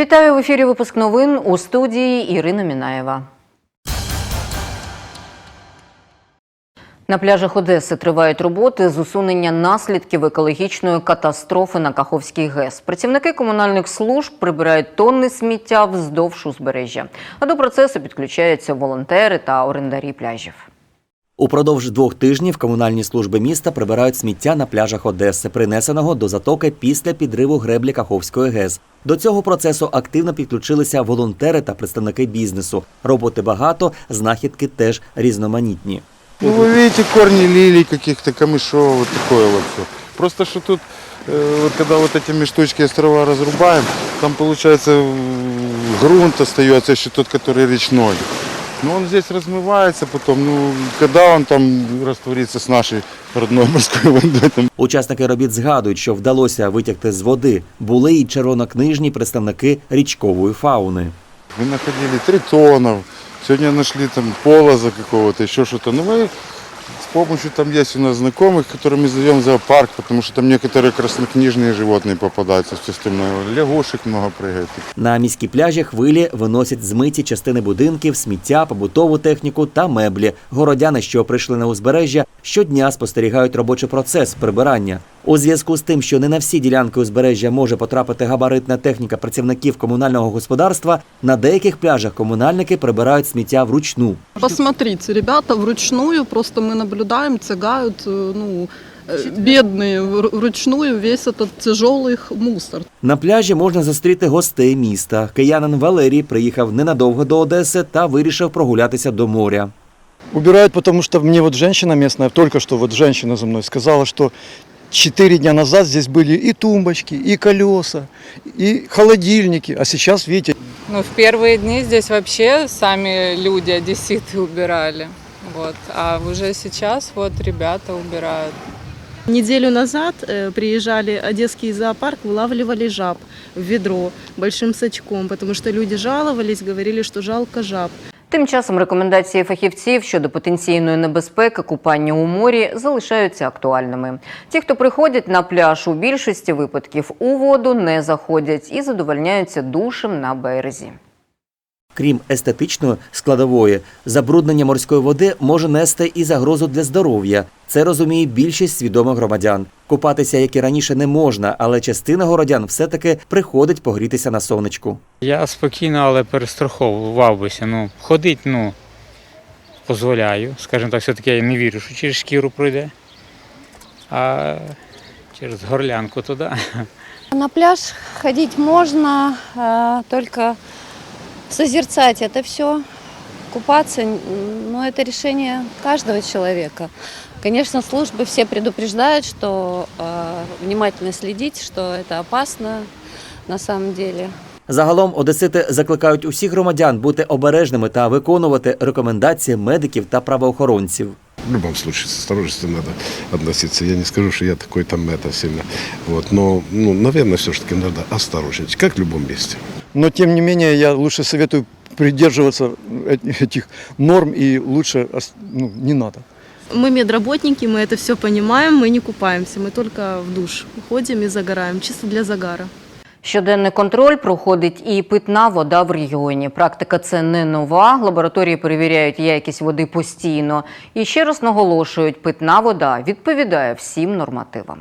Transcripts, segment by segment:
Вітаю в ефірі. Випуск новин у студії Ірина Мінаєва. На пляжах Одеси тривають роботи з усунення наслідків екологічної катастрофи на Каховській ГЕС. Працівники комунальних служб прибирають тонни сміття вздовж узбережжя. А до процесу підключаються волонтери та орендарі пляжів. Упродовж двох тижнів комунальні служби міста прибирають сміття на пляжах Одеси, принесеного до затоки після підриву греблі Каховської ГЕС. До цього процесу активно підключилися волонтери та представники бізнесу. Роботи багато, знахідки теж різноманітні. Ну, вы видите корни лилий, каких-то камышов, вот такое вот все. Просто что тут, э, вот когда вот этими штучки острова разрубаем, там получается э, грунт остается еще тот, который речной. Но он здесь размывается потом, ну, когда он там растворится с нашей родной морской водой, там Учасники робіт згадують, що вдалося витягти з води. Були й червонокнижні представники річкової фауни. Мы находили тритонов, сегодня нашли там полоза какого-то, еще что-то. Ну мы с помощью там есть у нас знакомых, которые мы зовем зоопарк, потому что там некоторые краснокнижные животные попадаются, все остальное. Лягушек много прыгает. На міські пляжі хвилі виносять змиті частини будинків, сміття, побутову техніку та меблі. Городяни, що прийшли на узбережжя, щодня спостерігають робочий процес прибирання. У зв'язку з тим, що не на всі ділянки узбережжя може потрапити габаритна техніка працівників комунального господарства, на деяких пляжах комунальники прибирають сміття вручну. Посмотрите, ребята вручную, просто мы наблюдаем, тягают, э, ну, э, бедные вр- вручную весь этот тяжелый х- мусор. На пляжі можна зустріти гостей міста. Киянин Валерій приїхав ненадовго до Одеси та вирішив прогулятися до моря. Убирают, потому что мне вот женщина местная, только что вот женщина за мной сказала, что четыре дня назад здесь были и тумбочки, и колеса, и холодильники, а сейчас, видите, Ну, в первые дни здесь вообще сами люди, одесситы убирали. Вот. А уже сейчас вот ребята убирают. Неделю назад э, приезжали Одесский зоопарк, вылавливали жаб в ведро большим сачком, потому что люди жаловались, говорили, что жалко жаб. Тим часом рекомендації фахівців щодо потенційної небезпеки купання у морі залишаються актуальними. Ті, хто приходять на пляж, у більшості випадків у воду не заходять і задовольняються душем на березі. Крім естетичної складової, забруднення морської води може нести і загрозу для здоров'я. Це розуміє більшість свідомих громадян. Купатися, як і раніше, не можна, але частина городян все-таки приходить погрітися на сонечку. Я спокійно, але перестраховував бися. Ну, ходить, ну, дозволяю. Скажімо так, все-таки я не вірю, що через шкіру пройде. А через горлянку туди. На пляж ходить можно, а, только созерцать это все, купаться, н- ну, это решение каждого человека. Конечно, службы все предупреждают, что а, внимательно следить, что это опасно на самом деле. Загалом одесити закликають усіх громадян бути обережними та виконувати рекомендації медиків та правоохоронців. В любом случае с осторожностью надо относиться. Я не скажу, что я такой там это сильно. Вот, но, ну, наверное, все-таки надо осторожничать, как в любом месте. но тем не менее я лучше советую придерживаться э- этих норм и лучше ос- ну, не надо. Мы медработники, мы это все понимаем, мы не купаемся, мы только в душ уходим и загораем, чисто для загара. Щоденний контроль проходить і питна вода в регіоні. Практика це не нова. Лабораторії перевіряють якість води постійно. І ще раз наголошують, питна вода відповідає всім нормативам.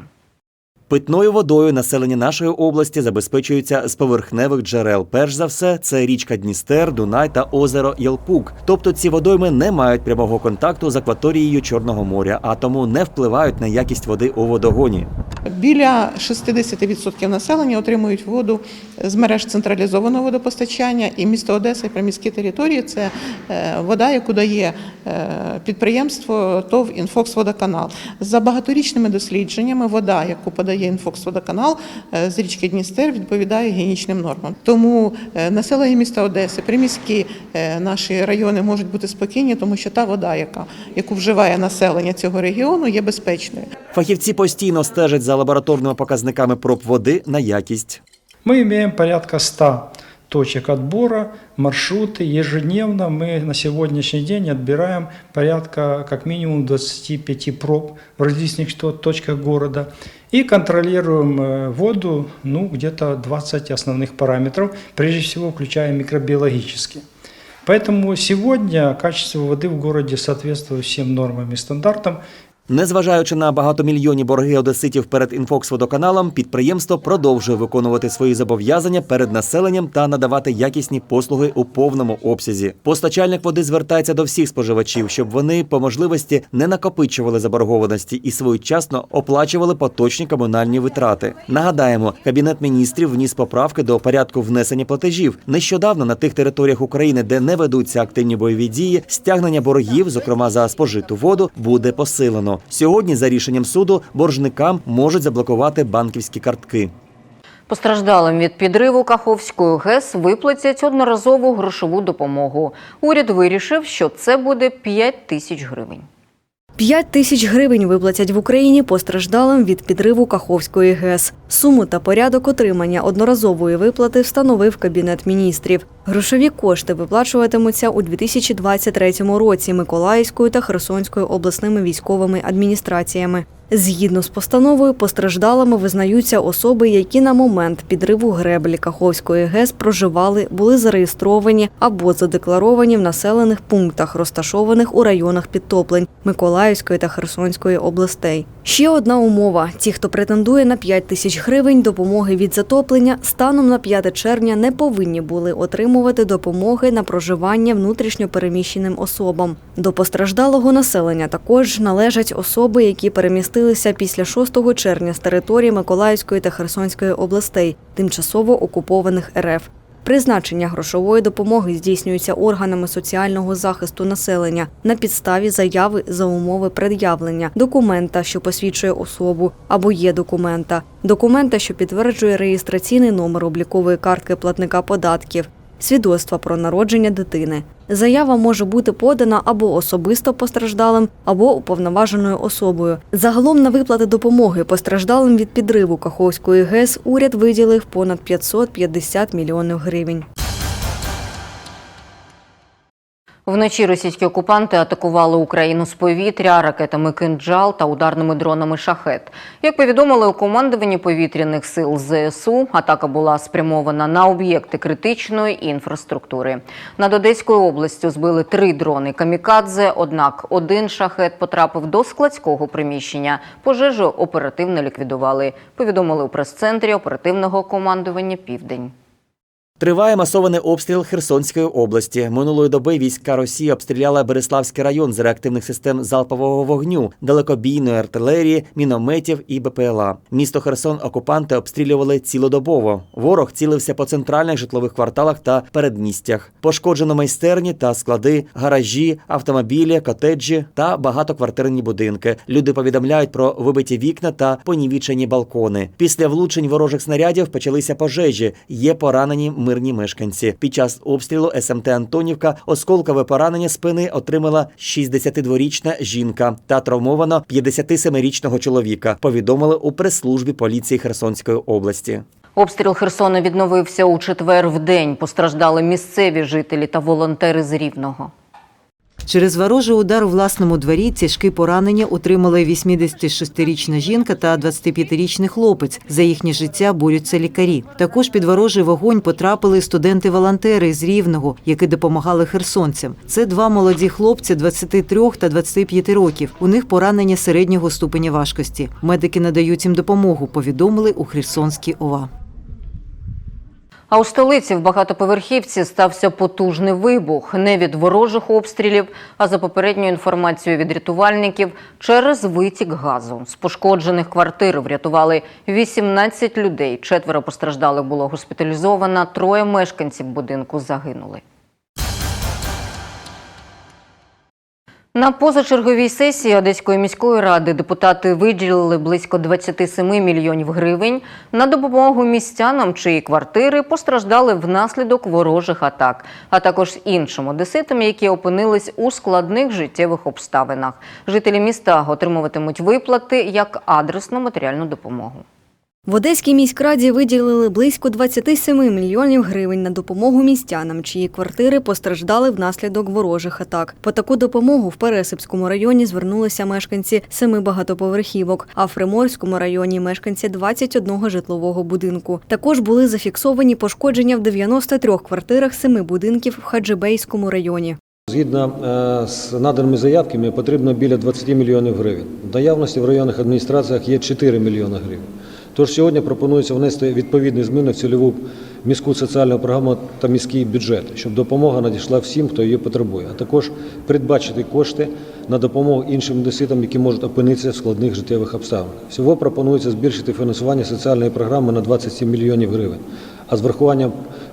Питною водою населення нашої області забезпечується з поверхневих джерел. Перш за все, це річка Дністер, Дунай та озеро Єлпук. Тобто ці водойми не мають прямого контакту з акваторією Чорного моря, а тому не впливають на якість води у водогоні. Біля 60% населення отримують воду з мереж централізованого водопостачання, і місто Одеса і приміські території це е, вода, яку дає е, підприємство ТОВ «Інфоксводоканал». За багаторічними дослідженнями вода, яку подає «Інфоксводоканал» е, з річки Дністер, відповідає гігієнічним нормам. Тому населення міста Одеси, приміські наші райони можуть бути спокійні, тому що та вода, яка, яку вживає населення цього регіону, є безпечною. Фахівці постійно стежать за лабораторними показниками проб води на якість. Мы имеем порядка 100 точек отбора, маршруты. Ежедневно мы на сегодняшний день отбираем порядка как минимум 25 проб в различных то- точках города. И контролируем э, воду, ну, где-то 20 основных параметров, прежде всего включая микробиологические. Поэтому сегодня качество воды в городе соответствует всем нормам и стандартам. Незважаючи на багатомільйонні борги одеситів перед інфокс-водоканалом, підприємство продовжує виконувати свої зобов'язання перед населенням та надавати якісні послуги у повному обсязі. Постачальник води звертається до всіх споживачів, щоб вони по можливості не накопичували заборгованості і своєчасно оплачували поточні комунальні витрати. Нагадаємо, кабінет міністрів вніс поправки до порядку внесення платежів. Нещодавно на тих територіях України, де не ведуться активні бойові дії, стягнення боргів, зокрема за спожиту воду, буде посилено. Сьогодні, за рішенням суду, боржникам можуть заблокувати банківські картки. Постраждалим від підриву Каховської ГЕС виплатять одноразову грошову допомогу. Уряд вирішив, що це буде 5 тисяч гривень. 5 тисяч гривень виплатять в Україні постраждалим від підриву Каховської ГЕС. Суму та порядок отримання одноразової виплати встановив Кабінет міністрів. Грошові кошти виплачуватимуться у 2023 році Миколаївською та Херсонською обласними військовими адміністраціями. Згідно з постановою, постраждалими визнаються особи, які на момент підриву греблі Каховської ГЕС проживали, були зареєстровані або задекларовані в населених пунктах, розташованих у районах підтоплень Миколаївської та Херсонської областей. Ще одна умова: ті, хто претендує на 5 тисяч гривень допомоги від затоплення, станом на 5 червня не повинні були отримувати допомоги на проживання внутрішньо переміщеним особам. До постраждалого населення також належать особи, які перемістилися після 6 червня з території Миколаївської та Херсонської областей, тимчасово окупованих РФ. Призначення грошової допомоги здійснюється органами соціального захисту населення на підставі заяви за умови пред'явлення, документа, що посвідчує особу, або є документа, документа, що підтверджує реєстраційний номер облікової картки платника податків, свідоцтва про народження дитини. Заява може бути подана або особисто постраждалим, або уповноваженою особою. Загалом на виплати допомоги постраждалим від підриву Каховської ГЕС уряд виділив понад 550 мільйонів гривень. Вночі російські окупанти атакували Україну з повітря ракетами «Кинджал» та ударними дронами «Шахет». Як повідомили у командуванні повітряних сил ЗСУ, атака була спрямована на об'єкти критичної інфраструктури. Над Одеською областю збили три дрони «Камікадзе», однак один «Шахет» потрапив до складського приміщення. Пожежу оперативно ліквідували, повідомили у прес-центрі оперативного командування «Південь». Триває масований обстріл Херсонської області. Минулої доби війська Росії обстріляли Береславський район з реактивних систем залпового вогню, далекобійної артилерії, мінометів і БПЛА. Місто Херсон окупанти обстрілювали цілодобово. Ворог цілився по центральних житлових кварталах та передмістях. Пошкоджено майстерні та склади, гаражі, автомобілі, котеджі та багатоквартирні будинки. Люди повідомляють про вибиті вікна та понівічені балкони. Після влучень ворожих снарядів почалися пожежі. Є поранені мирні мешканці. Під час обстрілу СМТ Антонівка осколкове поранення спини отримала 62-річна жінка та травмовано 57-річного чоловіка. Повідомили у прес-службі поліції Херсонської області. Обстріл Херсона відновився у четвер в день. Постраждали місцеві жителі та волонтери з Рівного. Через ворожий удар у власному дворі тяжкі поранення отримали 86-річна жінка та 25-річний хлопець. За їхнє життя борються лікарі. Також під ворожий вогонь потрапили студенти-волонтери з Рівного, які допомагали херсонцям. Це два молоді хлопці 23 та 25 років. У них поранення середнього ступеня важкості. Медики надають їм допомогу. Повідомили у Херсонській ОВА. А у столиці в багатоповерхівці стався потужний вибух не від ворожих обстрілів, а за попередньою інформацією від рятувальників через витік газу. З пошкоджених квартир врятували 18 людей. Четверо постраждалих було госпіталізовано. Троє мешканців будинку загинули. На позачерговій сесії Одеської міської ради депутати виділили близько 27 мільйонів гривень на допомогу містянам, чиї квартири постраждали внаслідок ворожих атак, а також іншим одеситам, які опинились у складних життєвих обставинах. Жителі міста отримуватимуть виплати як адресну матеріальну допомогу. В Одеській міськраді виділили близько 27 мільйонів гривень на допомогу містянам, чиї квартири постраждали внаслідок ворожих атак. По таку допомогу в Пересипському районі звернулися мешканці семи багатоповерхівок, а в Приморському районі мешканці 21 житлового будинку. Також були зафіксовані пошкодження в 93 квартирах семи будинків в Хаджибейському районі. Згідно е, з наданими заявками, потрібно біля 20 мільйонів гривень. В наявності в районних адміністраціях є 4 мільйони гривень. Тож сьогодні пропонується внести відповідні зміни в цільову міську соціальну програму та міський бюджет, щоб допомога надійшла всім, хто її потребує, а також передбачити кошти на допомогу іншим одеситам, які можуть опинитися в складних життєвих обставинах. Всього пропонується збільшити фінансування соціальної програми на 27 мільйонів гривень, а з врахуванням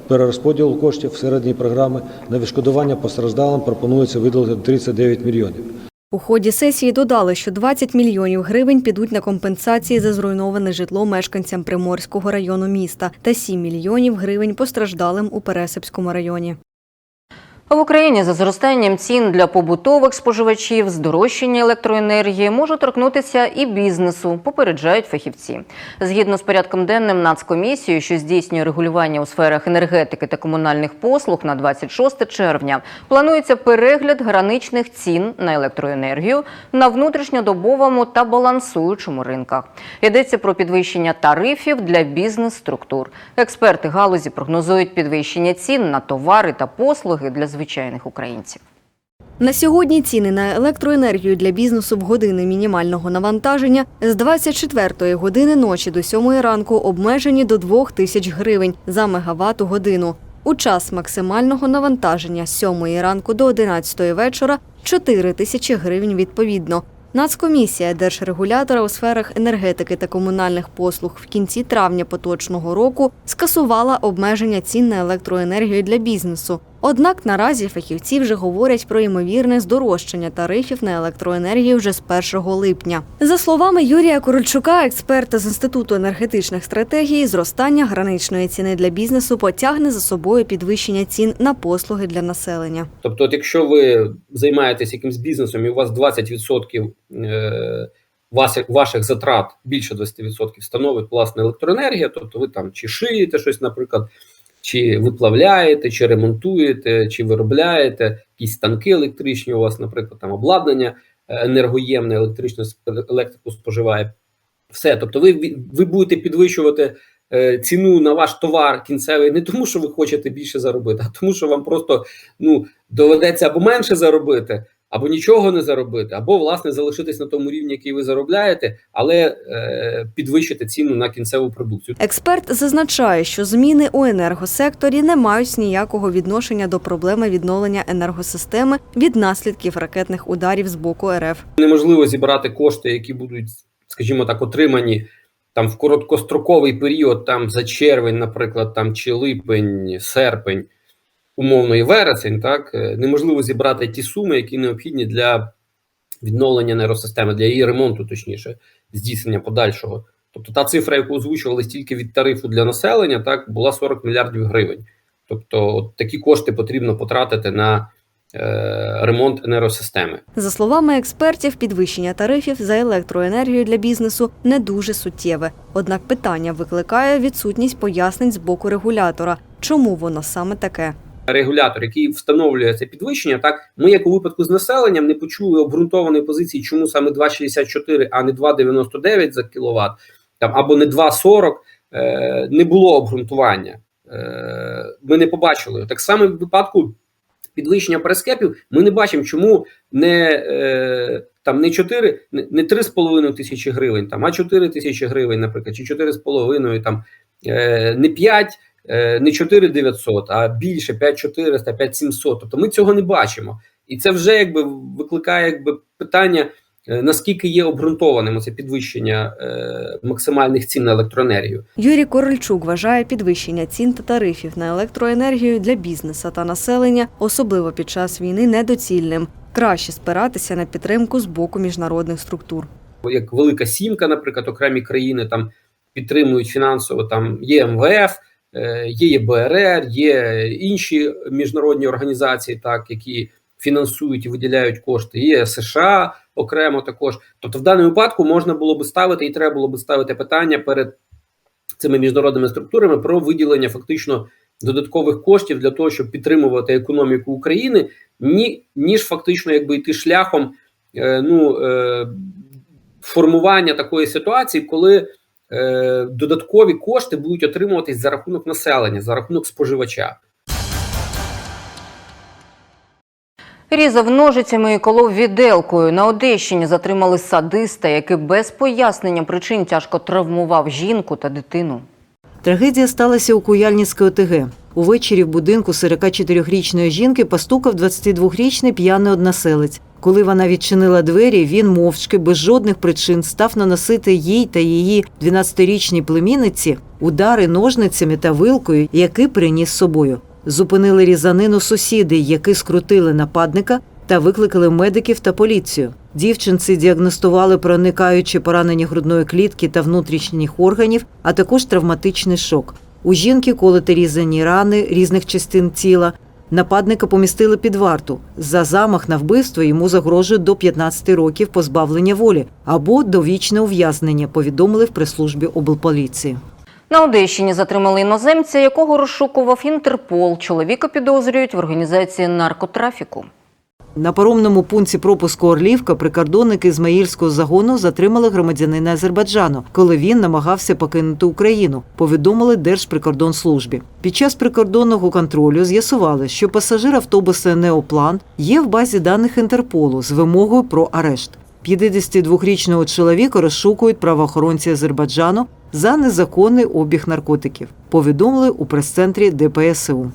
перерозподілу коштів всередині програми на відшкодування постраждалим пропонується виділити 39 мільйонів. У ході сесії додали, що 20 мільйонів гривень підуть на компенсації за зруйноване житло мешканцям Приморського району міста та 7 мільйонів гривень постраждалим у Пересипському районі. В Україні за зростанням цін для побутових споживачів здорожчання електроенергії може торкнутися і бізнесу, попереджають фахівці. Згідно з порядком денним Нацкомісією, що здійснює регулювання у сферах енергетики та комунальних послуг на 26 червня, планується перегляд граничних цін на електроенергію на внутрішньодобовому та балансуючому ринках. Йдеться про підвищення тарифів для бізнес-структур. Експерти галузі прогнозують підвищення цін на товари та послуги для звичайних українців. На сьогодні ціни на електроенергію для бізнесу в години мінімального навантаження з 24 години ночі до 7 ранку обмежені до 2 тисяч гривень за мегаватт годину. У час максимального навантаження з 7 ранку до 11 вечора 4 тисячі гривень відповідно. Нацкомісія держрегулятора у сферах енергетики та комунальних послуг в кінці травня поточного року скасувала обмеження цін на електроенергію для бізнесу. Однак наразі фахівці вже говорять про ймовірне здорожчання тарифів на електроенергію вже з 1 липня. За словами Юрія Корольчука, експерта з інституту енергетичних стратегій, зростання граничної ціни для бізнесу потягне за собою підвищення цін на послуги для населення. Тобто, от якщо ви займаєтесь якимсь бізнесом і у вас 20% е, ваших затрат більше 20% становить власне електроенергія, тобто ви там чи шиєте щось, наприклад, чи виплавляєте, чи ремонтуєте, чи виробляєте якісь станки електричні. У вас, наприклад, там обладнання е, енергоємне, електричну електрику споживає. Все, тобто, ви, ви будете підвищувати е, ціну на ваш товар кінцевий не тому, що ви хочете більше заробити, а тому, що вам просто ну доведеться або менше заробити, або нічого не заробити, або власне залишитись на тому рівні, який ви заробляєте, але е, підвищити ціну на кінцеву продукцію. Експерт зазначає, що зміни у енергосекторі не мають ніякого відношення до проблеми відновлення енергосистеми від наслідків ракетних ударів з боку РФ. Неможливо зібрати кошти, які будуть, скажімо так, отримані там в короткостроковий період, там за червень, наприклад, там чи липень, серпень, умовно і вересень. Так Е, неможливо зібрати ті суми, які необхідні для відновлення нейросистеми, для її ремонту, точніше, здійснення подальшого. Тобто та цифра, яку озвучували тільки від тарифу для населення, так була 40 мільярдів гривень. Тобто, от такі кошти потрібно потратити на е, ремонт енергосистеми. За словами експертів, підвищення тарифів за електроенергію для бізнесу не дуже суттєве. Однак питання викликає відсутність пояснень з боку регулятора, чому воно саме таке. Регулятор, який встановлює це підвищення, так ми, як у випадку з населенням, не почули обґрунтованої позиції, чому саме 2,64, а не 2,99 за кіловат, там або не 2,40, е, не було обґрунтування. Е, ми не побачили. Так само в випадку підвищення прескепів, ми не бачимо, чому не е, там не 4, не, не 3,5 тисячі гривень, там, а 4 тисячі гривень, наприклад, чи 4,5, там, е, не 5, е, не 4 900, а більше 5 400, 5 700. Тобто ми цього не бачимо. І це вже якби викликає якби питання, е, наскільки є обґрунтованим це підвищення е, максимальних цін на електроенергію. Юрій Корольчук вважає підвищення цін та тарифів на електроенергію для бізнесу та населення, особливо під час війни, недоцільним. Краще спиратися на підтримку з боку міжнародних структур. як Велика Сімка, наприклад, окремі країни там підтримують фінансово. Там є МВФ, е, є ЄБРР, є інші міжнародні організації, так які фінансують і виділяють кошти. Є США окремо також. Тобто, в даному випадку можна було би ставити і треба було би ставити питання перед цими міжнародними структурами про виділення фактично додаткових коштів для того, щоб підтримувати економіку України, ні, ніж фактично якби йти шляхом е, ну, е, формування такої ситуації, коли е, додаткові кошти будуть отримуватись за рахунок населення, за рахунок споживача. Різав ножицями і колов віделкою. На Одещині затримали садиста, який без пояснення причин тяжко травмував жінку та дитину. Трагедія сталася у Куяльницькій ОТГ. Увечері в будинку 44-річної жінки постукав 22-річний п'яний односелець. Коли вона відчинила двері, він мовчки, без жодних причин, став наносити їй та її 12-річній племінниці удари ножницями та вилкою, які приніс з собою. Зупинили різанину сусіди, які скрутили нападника та викликали медиків та поліцію. Дівчинці діагностували проникаючі поранення грудної клітки та внутрішніх органів, а також травматичний шок. У жінки колоти різані рани різних частин тіла. Нападника помістили під варту. За замах на вбивство йому загрожує до 15 років позбавлення волі або довічне ув'язнення, повідомили в прес-службі облполіції. На Одещині затримали іноземця, якого розшукував Інтерпол. Чоловіка підозрюють в організації наркотрафіку. На паромному пункті пропуску Орлівка прикордонники Ізмаїльського загону затримали громадянина Азербайджану, коли він намагався покинути Україну. Повідомили Держприкордонслужбі. Під час прикордонного контролю з'ясували, що пасажир автобуса Неоплан є в базі даних Інтерполу з вимогою про арешт. 52-річного чоловіка розшукують правоохоронці Азербайджану за незаконний обіг наркотиків. Повідомили у прес-центрі ДПСУ.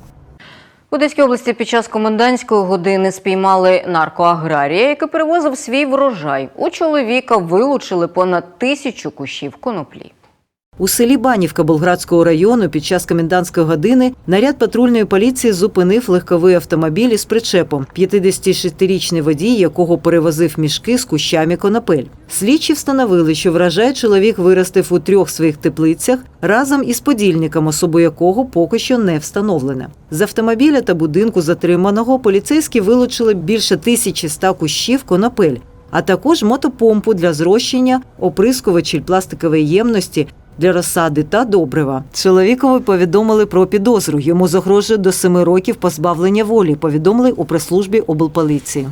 В Одеській області під час комендантської години спіймали наркоаграрія, який перевозив свій врожай. У чоловіка вилучили понад тисячу кущів коноплі. У селі Банівка Болградського району під час комендантської години наряд патрульної поліції зупинив легковий автомобіль із причепом, 56-річний водій, якого перевозив мішки з кущами конопель. Слідчі встановили, що врожай чоловік виростив у трьох своїх теплицях разом із подільником, особу якого поки що не встановлена. З автомобіля та будинку затриманого поліцейські вилучили більше 1100 кущів конопель, а також мотопомпу для зрощення, оприскувачі пластикової ємності для розсади та добрива. Чоловікові повідомили про підозру. Йому загрожує до семи років позбавлення волі. Повідомили у прес-службі облполіції.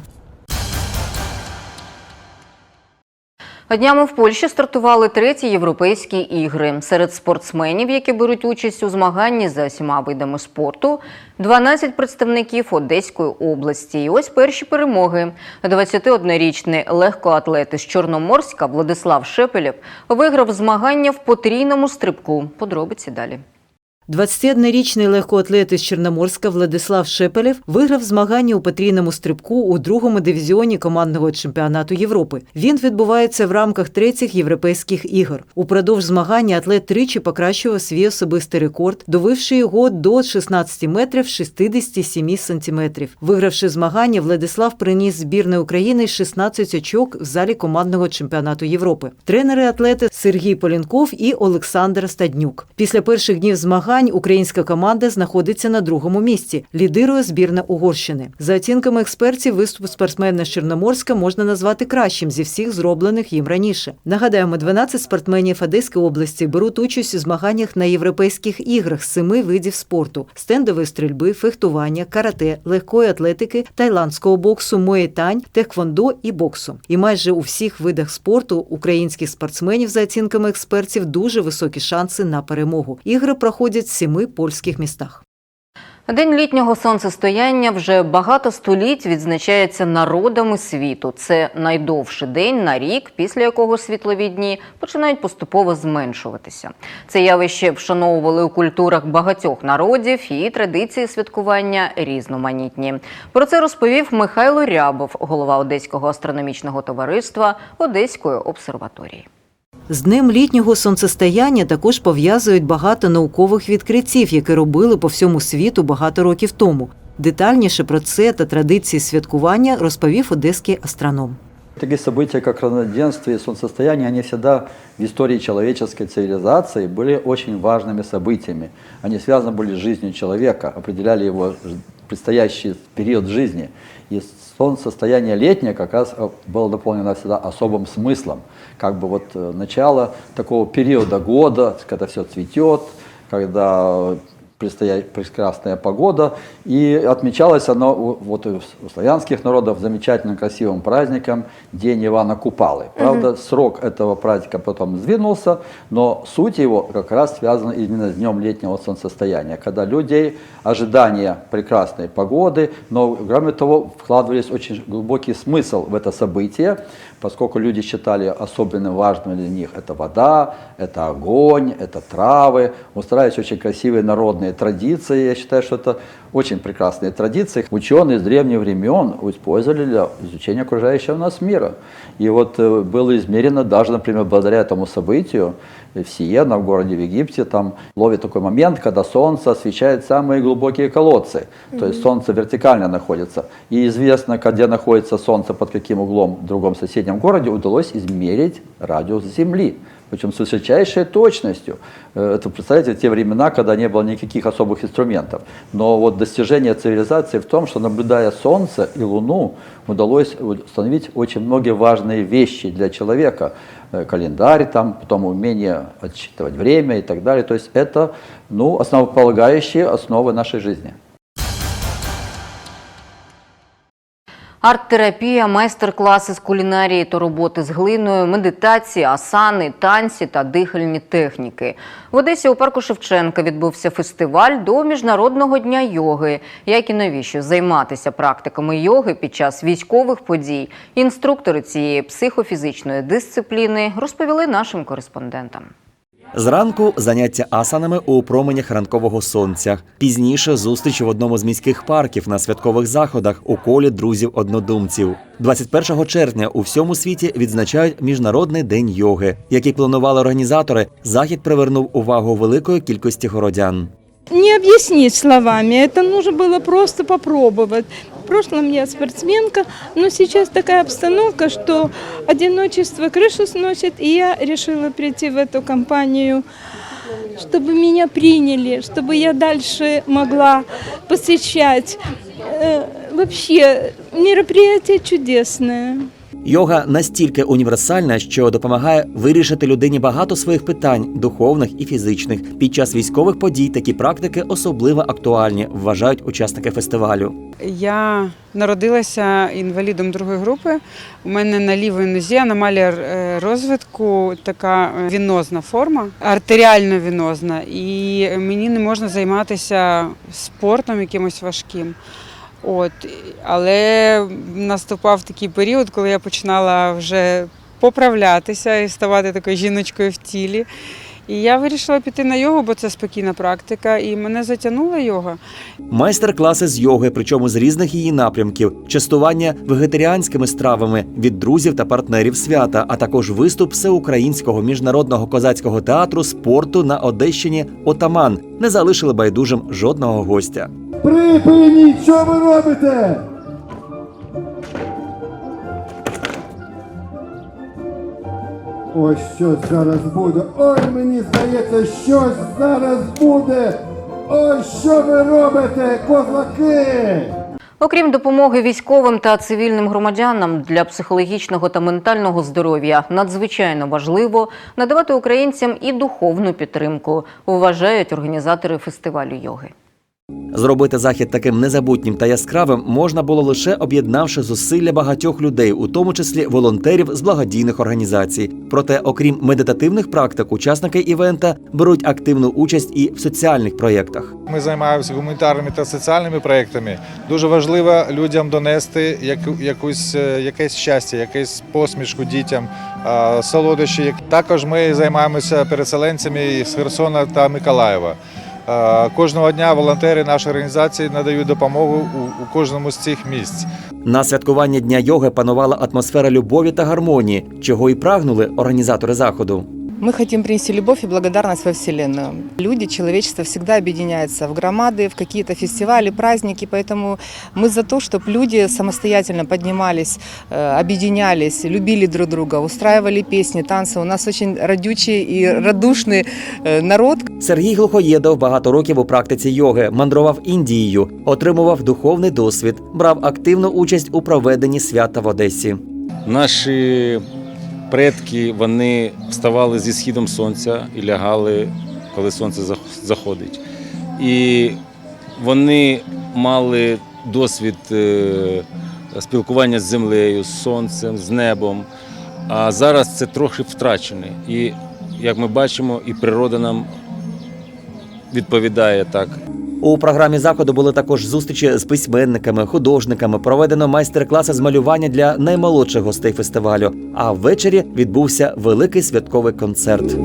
Днями в Польщі стартували треті європейські ігри. Серед спортсменів, які беруть участь у змаганні за сіма видами спорту, 12 представників Одеської області. І ось перші перемоги. 21-річний легкоатлет із Чорноморська Владислав Шепелєв виграв змагання в потрійному стрибку. Подробиці далі. 21-річний легкоатлет із Чорноморська Владислав Шепелєв виграв змагання у потрійному стрибку у другому дивізіоні командного чемпіонату Європи. Він відбувається в рамках третіх європейських ігор. Упродовж змагання атлет тричі покращував свій особистий рекорд, довивши його до 16 метрів 67 сантиметрів. Вигравши змагання, Владислав приніс збірної України 16 очок в залі командного чемпіонату Європи. Тренери атлети Сергій Полінков і Олександр Стаднюк. Після перших днів змагань українська команда знаходиться на другому місці. Лідирує збірна Угорщини. За оцінками експертів, виступ спортсмена з Чорноморська можна назвати кращим зі всіх зроблених їм раніше. Нагадаємо, 12 спортсменів Одеської області беруть участь у змаганнях на європейських іграх з семи видів спорту: стендової стрільби, фехтування, карате, легкої атлетики, тайландського боксу, моєтань, теквондо і боксу. І майже у всіх видах спорту українських спортсменів, за оцінками експертів, дуже високі шанси на перемогу. Ігри проходять в семи польських містах. День літнього сонцестояння вже багато століть відзначається народами світу. Це найдовший день на рік, після якого світлові дні починають поступово зменшуватися. Це явище вшановували у культурах багатьох народів і традиції святкування різноманітні. Про це розповів Михайло Рябов, голова Одеського астрономічного товариства Одеської обсерваторії. З днем літнього сонцестояння також пов'язують багато наукових відкриттів, які робили по всьому світу багато років тому. Детальніше про це та традиції святкування розповів одеський астроном. Такие события, как равноденствие и солнцестояние, они всегда в истории человеческой цивилизации были очень важными событиями. Они связаны были с жизнью человека, определяли его предстоящий период жизни. И солнцестояние летнее как раз э, было наполнено всегда особым смыслом. Как бы вот э, начало такого периода года, когда все цветет, когда прекрасная погода. И отмечалось оно у- вот у славянских народов замечательным красивым праздником День Ивана Купалы. Правда, срок этого праздника потом сдвинулся, но суть его как раз связана именно с днем летнего солнцестояния, когда людей ожидание прекрасной погоды, но кроме того вкладывались очень глубокий смысл в это событие, поскольку люди считали особенно важным для них это вода, это огонь, это травы, устраивались очень красивые народные традиции. Я считаю, что это очень прекрасные традиции. Ученые с древних времен использовали для изучения окружающего нас мира. И вот э, было измерено даже, например, благодаря этому событию в Сиена, в городе в Египте, там ловит такой момент, когда солнце освещает самые глубокие колодцы. То есть солнце вертикально находится. И известно, где находится солнце, под каким углом в другом соседнем городе, удалось измерить радиус Земли. Причем с высочайшей точностью. Э, Это, представляете, те времена, когда не было никаких особых инструментов. Но вот достижение цивилизации в том, что наблюдая Солнце и Луну, удалось установить очень многие важные вещи для человека. Э, Календарь, там, потом умение отсчитывать время и так далее. То есть это ну, основополагающие основы нашей жизни. Арт-терапія, майстер-класи з кулінарії та роботи з глиною, медитації, асани, танці та дихальні техніки. В Одесі у парку Шевченка відбувся фестиваль до Міжнародного дня йоги. Як і навіщо займатися практиками йоги під час військових подій? Інструктори цієї психофізичної дисципліни розповіли нашим кореспондентам. Зранку заняття асанами у променях ранкового сонця. Пізніше зустріч в одному з міських парків на святкових заходах у колі друзів-однодумців. 21 червня у всьому світі відзначають Міжнародний день йоги. Який планували організатори, захід привернув увагу великої кількості городян. Не объяснить словами, это нужно было просто попробовать. В прошлом я спортсменка, но сейчас такая обстановка, что одиночество крышу сносит, и я решила прийти в эту компанию, чтобы меня приняли, чтобы я дальше могла посещать. Э, Вообще, мероприятие чудесное. Йога настільки універсальна, що допомагає вирішити людині багато своїх питань, духовних і фізичних. Під час військових подій такі практики особливо актуальні, вважають учасники фестивалю. Я народилася інвалідом другої групи. У мене на лівій нозі аномалія е, розвитку, така е, вінозна форма, артеріально вінозна, і мені не можна займатися спортом якимось важким. От, але наступав такий період, коли я починала вже поправлятися і ставати такою жіночкою в тілі. І я вирішила піти на йогу, бо це спокійна практика, і мене затягнула йога. Майстер-класи з йоги, причому з різних її напрямків, частування вегетаріанськими стравами від друзів та партнерів свята, а також виступ всеукраїнського міжнародного козацького театру спорту на Одещині Отаман не залишили байдужим жодного гостя. Припиніть, що ви робите? Ось щось зараз буде. Ой, мені здається, щось зараз буде. Ой, що ви робите, козаки? Окрім допомоги військовим та цивільним громадянам для психологічного та ментального здоров'я, надзвичайно важливо надавати українцям і духовну підтримку, вважають організатори фестивалю йоги. Зробити захід таким незабутнім та яскравим можна було лише об'єднавши зусилля багатьох людей, у тому числі волонтерів з благодійних організацій. Проте, окрім медитативних практик, учасники івента беруть активну участь і в соціальних проєктах. Ми займаємося гуманітарними та соціальними проектами. Дуже важливо людям донести якусь, е, якесь щастя, якусь посмішку дітям, е, солодощі. Також ми займаємося переселенцями з Херсона та Миколаєва. Е, Кожного дня волонтери нашої організації надають допомогу у, кожному з цих місць. На святкування дня йоги панувала атмосфера любові та гармонії, чого і прагнули організатори заходу. Мы хотим принести любовь и благодарность во Вселенную. Люди, человечество всегда объединяется в громады, в какие-то фестивали, праздники, поэтому мы за то, чтобы люди самостоятельно поднимались, э, объединялись, любили друг друга, устраивали песни, танцы. У нас очень родючий и радушный э, народ, Сергій Глухоєдов багато років у практиці йоги, мандрував Індією, отримував духовний досвід, брав активну участь у проведенні свята в Одесі. Наші предки вони вставали зі східом сонця і лягали, коли сонце зах- заходить. І вони мали досвід е, спілкування з землею, з сонцем, з небом. А зараз це трохи втрачене. І як ми бачимо, і природа нам відповідає так. У програмі заходу були також зустрічі з письменниками, художниками. Проведено майстер-класи з малювання для наймолодших гостей фестивалю. А ввечері відбувся великий святковий концерт.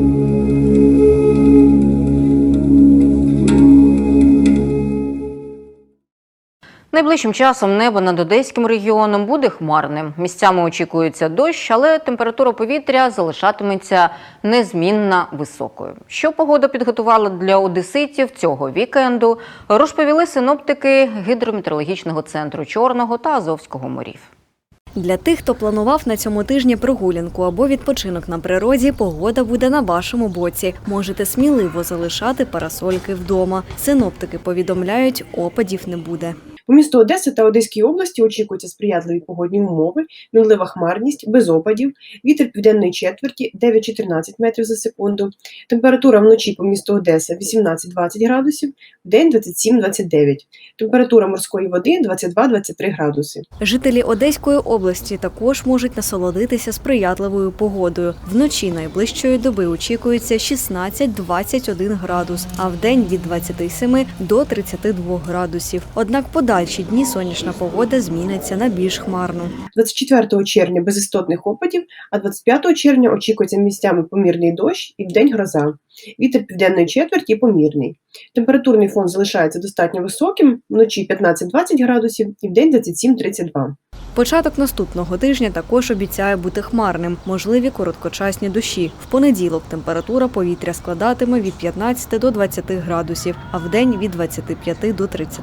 Найближчим часом небо над Одеським регіоном буде хмарним. Місцями очікується дощ, але температура повітря залишатиметься незмінно високою. Що погода підготувала для одеситів цього вікенду, розповіли синоптики гідрометеорологічного центру Чорного та Азовського морів. Для тих, хто планував на цьому тижні прогулянку або відпочинок на природі, погода буде на вашому боці. Можете сміливо залишати парасольки вдома. Синоптики повідомляють, опадів не буде. У місто Одеси та Одеській області очікуються сприятливі погодні умови, мінлива хмарність, без опадів, вітер південної четверті 9-14 метрів за секунду. Температура вночі по місту Одеса 18-20 градусів, вдень 27-29. Температура морської води 22-23 градуси. Жителі Одеської області також можуть насолодитися сприятливою погодою. Вночі найближчої доби очікується 16-21 градус, а вдень від 27 до 32 градусів. Однак подальші дні сонячна погода зміниться на більш хмарну. 24 червня без істотних опадів, а 25 червня очікується місцями помірний дощ і вдень гроза. Вітер південної четверті помірний. Температурний фон залишається достатньо високим, вночі 15-20 градусів і вдень 27-32. Початок наступного тижня також обіцяє бути хмарним, можливі короткочасні дощі. В понеділок температура повітря складатиме від 15 до 20 градусів, а вдень від 25 до 30.